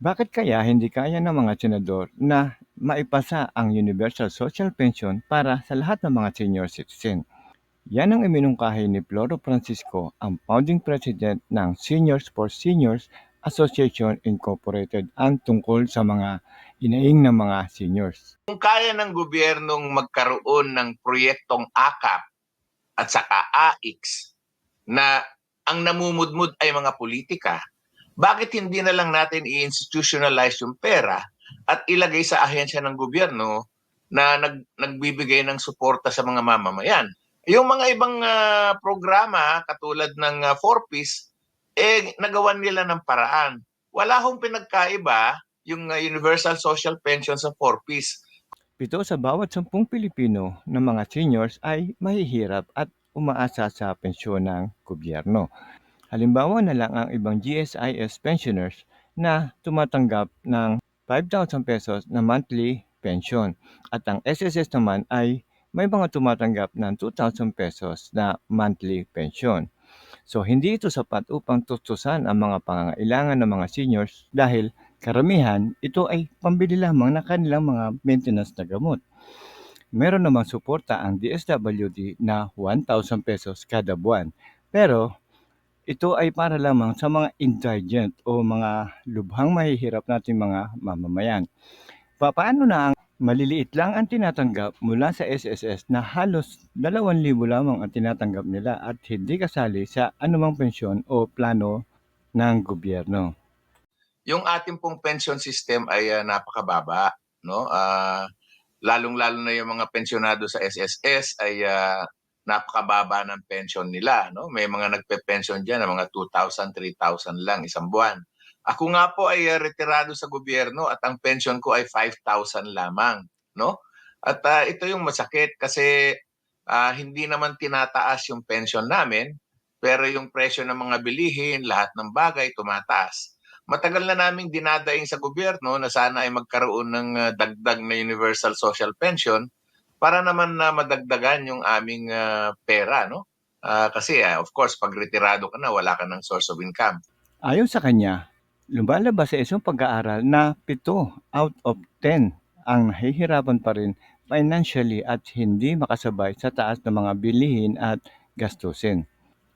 Bakit kaya hindi kaya ng mga senador na maipasa ang Universal Social Pension para sa lahat ng mga senior citizen? Yan ang iminungkahi ni Floro Francisco, ang founding president ng Seniors for Seniors Association Incorporated ang tungkol sa mga inaing ng mga seniors. Kung kaya ng gobyernong magkaroon ng proyektong AKAP at saka AIX na ang namumudmud ay mga politika, bakit hindi na lang natin i-institutionalize yung pera at ilagay sa ahensya ng gobyerno na nag, nagbibigay ng suporta sa mga mamamayan? Yung mga ibang ah, programa katulad ng uh, 4Ps, eh nagawan nila ng paraan. Wala hong pinagkaiba yung ah, Universal Social Pension sa 4Ps. Pito sa bawat sampung Pilipino ng mga seniors ay mahihirap at umaasa sa pensyon ng gobyerno. Halimbawa na lang ang ibang GSIS pensioners na tumatanggap ng 5,000 pesos na monthly pension at ang SSS naman ay may mga tumatanggap ng 2,000 pesos na monthly pension. So hindi ito sapat upang tustusan ang mga pangangailangan ng mga seniors dahil karamihan ito ay pambili lamang ng kanilang mga maintenance na gamot. Meron namang suporta ang DSWD na 1,000 pesos kada buwan. Pero ito ay para lamang sa mga indigent o mga lubhang mahihirap nating mga mamamayan. Paano na ang maliliit lang ang tinatanggap mula sa SSS na halos 2,000 lamang ang tinatanggap nila at hindi kasali sa anumang pensyon o plano ng gobyerno? yung ating pong pension system ay ah, napakababa, no? Ah, lalong-lalo na yung mga pensyonado sa SSS ay ah, napakababa ng pension nila, no? May mga nagpe-pension diyan ng mga 2,000, 3,000 lang isang buwan. Ako nga po ay ah, retirado sa gobyerno at ang pension ko ay 5,000 lamang, no? At ah, ito yung masakit kasi ah, hindi naman tinataas yung pension namin, pero yung presyo ng mga bilihin, lahat ng bagay tumataas matagal na naming dinadaing sa gobyerno na sana ay magkaroon ng uh, dagdag na universal social pension para naman na madagdagan yung aming uh, pera, no? Uh, kasi uh, of course, pag retirado ka na, wala ka ng source of income. Ayon sa kanya, lumalabas sa isang pag-aaral na 7 out of 10 ang nahihirapan pa rin financially at hindi makasabay sa taas ng mga bilihin at gastusin.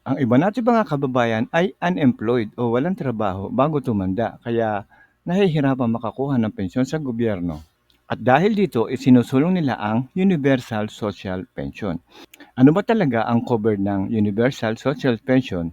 Ang iba nating mga kababayan ay unemployed o walang trabaho bago tumanda kaya nahihirapan makakuha ng pensyon sa gobyerno. At dahil dito, isinusulong nila ang Universal Social Pension. Ano ba talaga ang cover ng Universal Social Pension?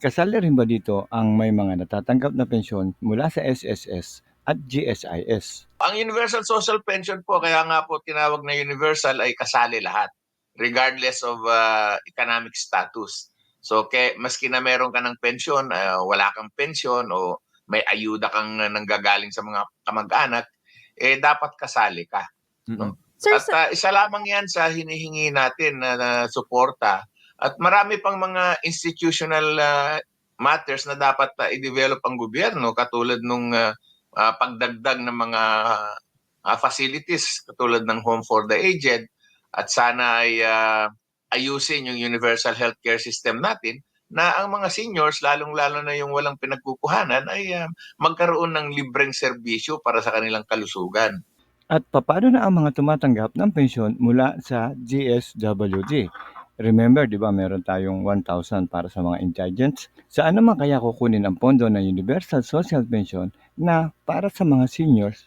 Kasali rin ba dito ang may mga natatanggap na pensyon mula sa SSS at GSIS? Ang Universal Social Pension po, kaya nga po tinawag na universal ay kasali lahat regardless of uh, economic status. So kay maski na meron ka ng pensyon, uh, wala kang pensyon o may ayuda kang nanggagaling sa mga kamag-anak, eh dapat kasali ka. Mm-hmm. No? Sir, At uh, isa lamang 'yan sa hinihingi natin na, na suporta. At marami pang mga institutional uh, matters na dapat uh, i-develop ang gobyerno katulad nung uh, uh, pagdagdag ng mga uh, facilities katulad ng home for the aged at sana ay uh, ayusin yung universal healthcare system natin na ang mga seniors, lalong-lalo na yung walang pinagkukuhanan, ay uh, magkaroon ng libreng serbisyo para sa kanilang kalusugan. At paano na ang mga tumatanggap ng pensyon mula sa GSWD? Remember, di ba, meron tayong 1,000 para sa mga indigents? Saan naman kaya kukunin ang pondo ng Universal Social Pension na para sa mga seniors,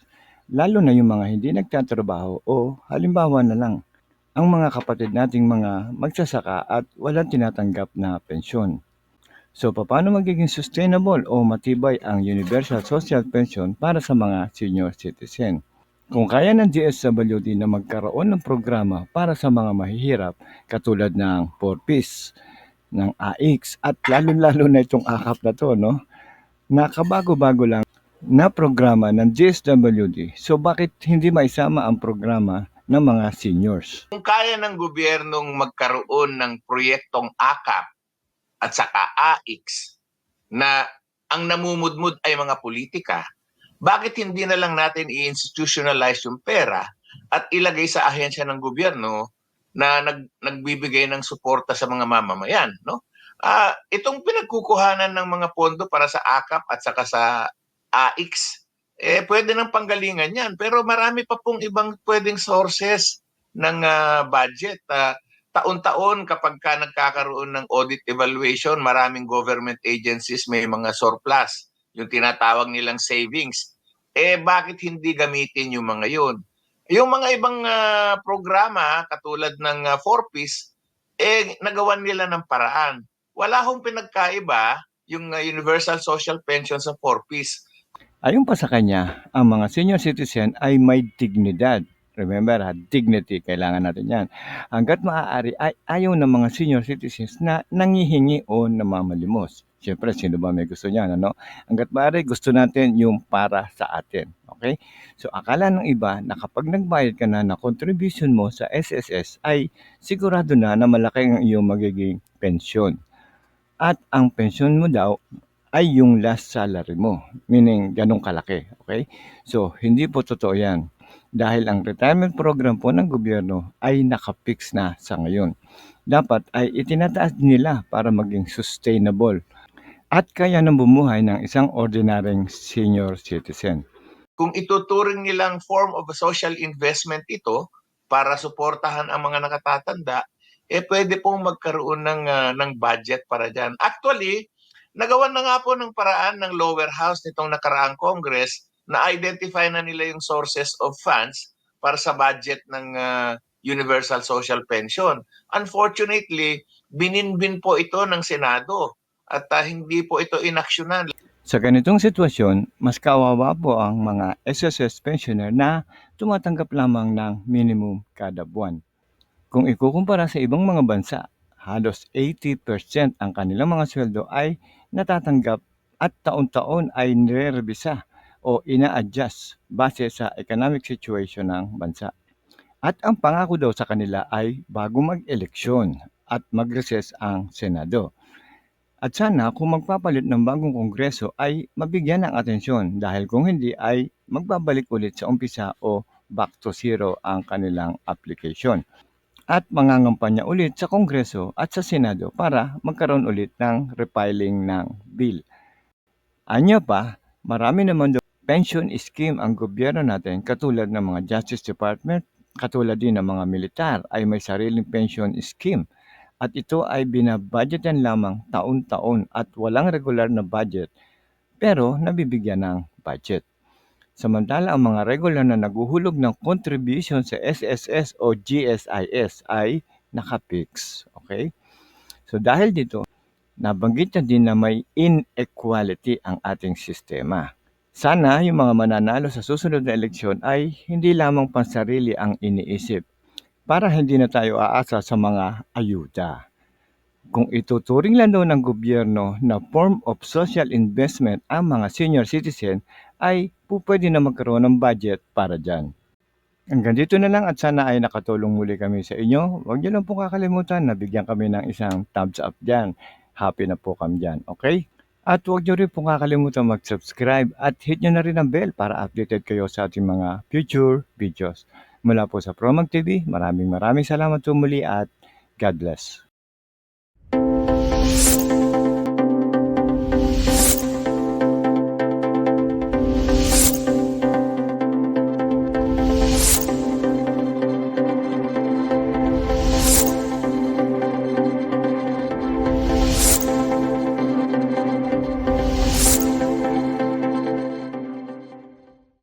lalo na yung mga hindi nagtatrabaho o halimbawa na lang ang mga kapatid nating mga magsasaka at walang tinatanggap na pensyon. So paano magiging sustainable o matibay ang Universal Social Pension para sa mga senior citizen? Kung kaya ng DSWD na magkaroon ng programa para sa mga mahihirap katulad ng 4Ps, ng AX at lalo-lalo na itong AKAP na to, no? Nakabago-bago lang na programa ng DSWD. So bakit hindi maisama ang programa ng mga seniors. Kung kaya ng gobyernong magkaroon ng proyektong AKAP at saka AIX na ang namumudmud ay mga politika, bakit hindi na lang natin i-institutionalize yung pera at ilagay sa ahensya ng gobyerno na nag, nagbibigay ng suporta sa mga mamamayan, no? Ah, uh, itong pinagkukuhanan ng mga pondo para sa AKAP at saka sa AIX eh pwede ng panggalingan yan. Pero marami pa pong ibang pwedeng sources ng ah, budget. Ah, taon-taon kapag ka nagkakaroon ng audit evaluation, maraming government agencies may mga surplus, yung tinatawag nilang savings. Eh bakit hindi gamitin yung mga yun? Yung mga ibang ah, programa katulad ng ah, 4Ps, eh nagawan nila ng paraan. Wala hong pinagkaiba yung ah, Universal Social Pension sa 4Ps. Ayon pa sa kanya, ang mga senior citizen ay may dignidad. Remember, ha, dignity, kailangan natin yan. Hanggat maaari ay ayaw ng mga senior citizens na nangihingi o namamalimos. Siyempre, sino ba may gusto niyan, ano? Hanggat maaari, gusto natin yung para sa atin. Okay? So, akala ng iba na kapag nagbayad ka na ng contribution mo sa SSS ay sigurado na na malaki ang iyong magiging pensyon. At ang pensyon mo daw ay yung last salary mo. Meaning, ganun kalaki. Okay? So, hindi po totoo yan. Dahil ang retirement program po ng gobyerno ay nakapix na sa ngayon. Dapat ay itinataas nila para maging sustainable at kaya nang bumuhay ng isang ordinaryong senior citizen. Kung ituturing nilang form of a social investment ito para suportahan ang mga nakatatanda, eh pwede pong magkaroon ng, ah, ng budget para dyan. Actually, nagawan na nga po ng paraan ng lower house nitong nakaraang Congress na identify na nila yung sources of funds para sa budget ng ah, Universal Social Pension. Unfortunately, bininbin po ito ng Senado at ah, hindi po ito inaksyonan. Sa ganitong sitwasyon, mas kawawa po ang mga SSS pensioner na tumatanggap lamang ng minimum kada buwan. Kung ikukumpara sa ibang mga bansa, halos 80% ang kanilang mga sweldo ay natatanggap at taon-taon ay nire-revisa o ina-adjust base sa economic situation ng bansa. At ang pangako daw sa kanila ay bago mag-eleksyon at mag-recess ang Senado. At sana kung magpapalit ng bagong kongreso ay mabigyan ng atensyon dahil kung hindi ay magbabalik ulit sa umpisa o back to zero ang kanilang application. At mangangampanya ulit sa kongreso at sa senado para magkaroon ulit ng repiling ng bill. Anya pa, marami naman daw pension scheme ang gobyerno natin katulad ng mga Justice Department, katulad din ng mga militar ay may sariling pension scheme at ito ay binabudgetan lamang taon-taon at walang regular na budget pero nabibigyan ng budget. Samantala ang mga regular na naguhulog ng contribution sa SSS o GSIS ay nakapix. Okay? So dahil dito, nabanggit na din na may inequality ang ating sistema. Sana yung mga mananalo sa susunod na eleksyon ay hindi lamang pansarili ang iniisip para hindi na tayo aasa sa mga ayuda. Kung ituturing lang daw ng gobyerno na form of social investment ang mga senior citizen, ay po pwede na magkaroon ng budget para dyan. Hanggang dito na lang at sana ay nakatulong muli kami sa inyo. Huwag niyo lang po kakalimutan na bigyan kami ng isang thumbs up dyan. Happy na po kami dyan, okay? At huwag niyo rin po kakalimutan mag-subscribe at hit niyo na rin ang bell para updated kayo sa ating mga future videos. Mula po sa Promag TV, maraming maraming salamat po muli at God bless.